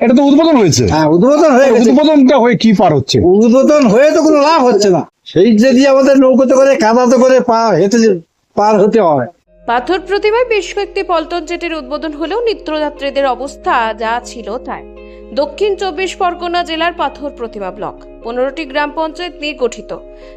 এটা তো উদ্বোধন হয়েছে। হ্যাঁ উদ্বোধন হয়ে গেছে। উদ্বোধনটা হয়ে কি পার হচ্ছে? উদ্বোধন হয়ে তো কোনো লাভ হচ্ছে না। সেই যদি আমাদের নৌকোতে করে কাদাতে করে পা হেঁটে পার হতে হয়। পাথর প্রতিমায় বেশ কয়েকটি পল্টন জেটের উদ্বোধন হলেও নিত্যযাত্রীদের অবস্থা যা ছিল তাই। দক্ষিণ চব্বিশ পরগনা জেলার পাথর প্রতিমা ব্লক। পনেরোটি গ্রাম পঞ্চায়েত নিয়ে গঠিত।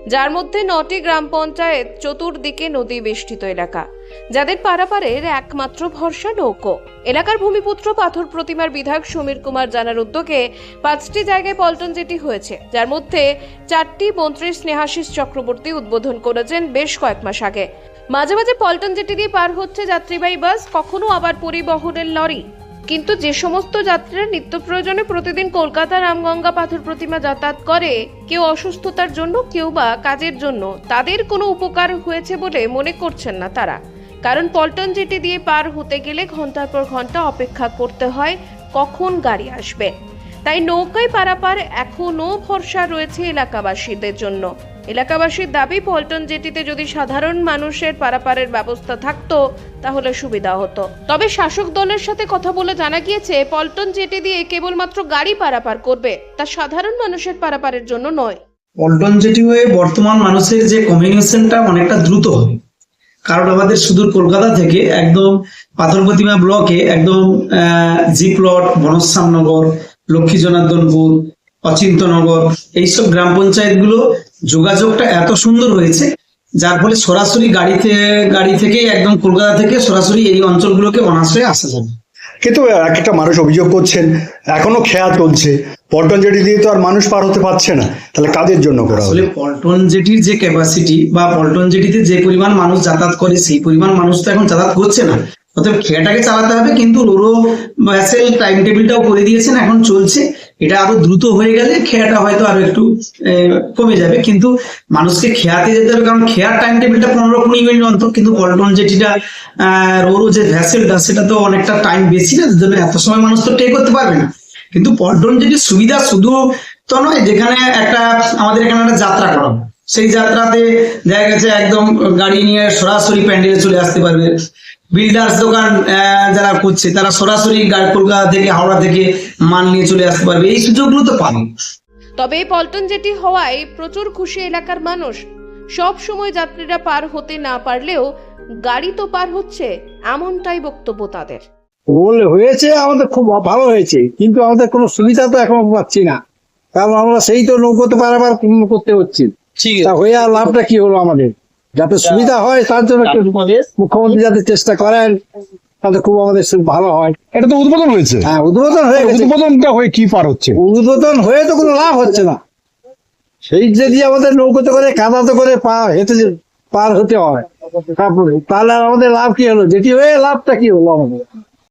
যার মধ্যে নটি গ্রাম পঞ্চায়েত চতুর্দিকে নদী বেষ্টিত এলাকা। যাদের পারাপারের একমাত্র ভরসা নৌকো। এলাকার ভূমিপুত্র পাথর প্রতিমার বিধায়ক সমীর কুমার জানার উদ্যোগে পাঁচটি জায়গায় পল্টন জেটি হয়েছে, যার মধ্যে চারটি মন্ত্রী স্নেহাশিস চক্রবর্তী উদ্বোধন করেছেন বেশ কয়েক মাস আগে। মাঝে মাঝে পল্টন জেটি দিয়ে পার হচ্ছে যাত্রীবাহী বাস, কখনো আবার পরিবহনের লরি। কিন্তু যে সমস্ত যাত্রীরা নিত্য প্রয়োজনে প্রতিদিন কলকাতা রামগঙ্গা পাথর প্রতিমা যাতায়াত করে, কেউ অসুস্থতার জন্য, কেউ বা কাজের জন্য, তাদের কোনো উপকার হয়েছে বলে মনে করছেন না তারা। কারণ পল্টন জেটি দিয়ে পার হতে গেলে ঘণ্টার পর ঘণ্টা অপেক্ষা করতে হয় কখন গাড়ি আসবে। তাই নৌকায় পারাপার এখনও ভরসা রয়েছে এলাকাবাসীদের জন্য। এলাকাবাসীর দাবি, পল্টন জেটিতে যদি সাধারণ মানুষের পারাপারের ব্যবস্থা থাকতো, তাহলে সুবিধা হতো। তবে শাসক দলের সাথে কথা বলে জানা গিয়েছে, পল্টন জেটি দিয়ে কেবলমাত্র গাড়ি পারাপার করবে, তা সাধারণ মানুষের পারাপারের জন্য নয়। পল্টন জেটি হয়ে বর্তমান মানুষের যে কমিউনিকেশনটা অনেকটা দ্রুত হবে। কারণ আমাদের সুদূর কলকাতা থেকে একদম পাথর প্রতিমা ব্লকে একদম জি প্লট বনশ্যামনগর লক্ষ্মী জনার্দনপুর অচিন্তনগর, এইসব গ্রাম পঞ্চায়েতগুলো যোগাযোগটা এত সুন্দর হয়েছে যার ফলে সরাসরি গাড়িতে গাড়ি থেকে একদম কলকাতা থেকে সরাসরি এই অঞ্চলগুলোকে অনাশ্রয়ে আসা যাবে। কিন্তু এক একটা মানুষ অভিযোগ করছেন এখনও খেয়া চলছে। পল্টন জেটি দিয়ে তো আর মানুষ পার হতে পারছে না তাহলে কাদের জন্য করা আসলে পল্টন জেটির যে ক্যাপাসিটি বা পল্টন জেটিতে যে পরিমাণ মানুষ যাতায়াত করে সেই পরিমাণ মানুষ তো এখন যাতায়াত করছে না। অতএব খেয়াটাকে চালাতে হবে কিন্তু রোরো ভ্যাসেল টাইম টেবিলটাও করে দিয়েছেন এখন চলছে। এটা আরও দ্রুত হয়ে গেলে খেয়াটা হয়তো আরও একটু কমে যাবে। কিন্তু মানুষকে খেয়াতে যেতে হবে কারণ খেয়ার টাইম টেবিলটা পনেরো কুড়ি মিনিট অন্তর কিন্তু পল্টন আহ, রোরো যে ভ্যাসেলটা সেটা তো অনেকটা টাইম বেশি না জন্য এত সময় মানুষ তো টে করতে পারবে না। কিন্তু পল্টন যেটি সুবিধা শুধু তো নয় যেখানে একটা আমাদের এখানে একটা যাত্রা করা সেই যাত্রাতে দেখা গেছে একদম গাড়ি নিয়ে সরাসরি প্যান্ডেলে চলে আসতে পারবে। বিল্ডার্স দোকান আহ, যারা করছে তারা সরাসরি কলকাতা থেকে হাওড়া থেকে মাল নিয়ে চলে আসতে পারবে। এই সুযোগগুলো তো পাবে তবে এই পল্টন জেটি হওয়ায় প্রচুর খুশি এলাকার মানুষ। সব সময় যাত্রীরা পার হতে না পারলেও গাড়ি তো পার হচ্ছে এমনটাই বক্তব্য তাদের। বলে হয়েছে আমাদের খুব ভালো হয়েছে কিন্তু আমাদের কোনো সুবিধা তো এখন পাচ্ছি না। কারণ আমরা সেই তো নৌকোতে পারাবার করতে হচ্ছে। তা হয়ে আর লাভটা কি হলো আমাদের? যাতে সুবিধা হয় তার জন্য মুখ্যমন্ত্রী যাতে চেষ্টা করেন তাতে খুব আমাদের ভালো হয়। এটা তো উদ্বোধন হয়েছে। হ্যাঁ উদ্বোধন হয়ে গেছে। উদ্বোধনটা হয়ে কি পার হচ্ছে? উদ্বোধন হয়ে তো কোনো লাভ হচ্ছে না। সেই যদি আমাদের নৌকোতে করে কাদাতে করে পা হেঁটে যে পার হতে হয় তারপরে তাহলে আর আমাদের লাভ কি হলো? যেটি হয়ে লাভটা কি হলো আমাদের?